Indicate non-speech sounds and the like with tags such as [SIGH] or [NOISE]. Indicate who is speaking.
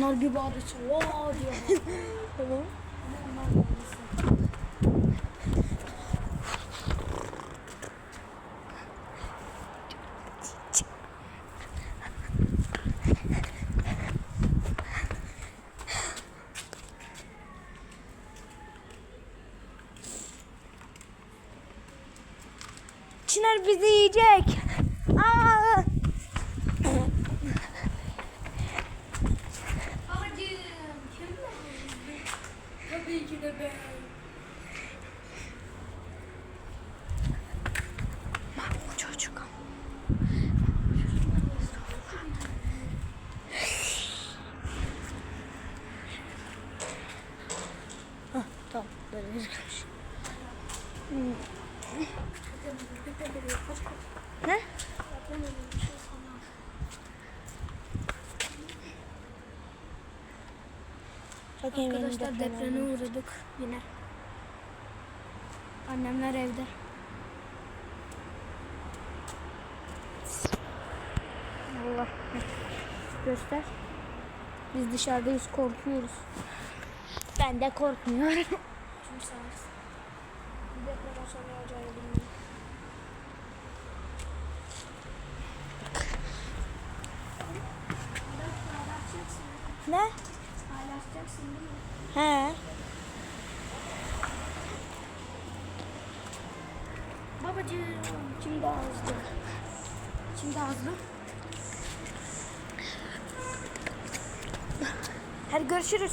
Speaker 1: Çınar gibi adı Vaa diyor. [LAUGHS]
Speaker 2: Tamam. Çınar bizi yiyecek. Aa!
Speaker 1: Babacığım kim Tabii ki de ben.
Speaker 2: Bu çocuk. Tamam böyle. Ne? Bakayım
Speaker 1: Arkadaşlar
Speaker 2: deprem
Speaker 1: depreme uğradık yine. Annemler evde.
Speaker 2: Allah. Göster. Biz dışarıdayız korkuyoruz. Ben de korkmuyorum. [LAUGHS] Ne
Speaker 1: Paylaşacaksın değil mi?
Speaker 2: He.
Speaker 1: Babacığım kim daha hızlı? Kim daha hızlı?
Speaker 2: Hadi görüşürüz.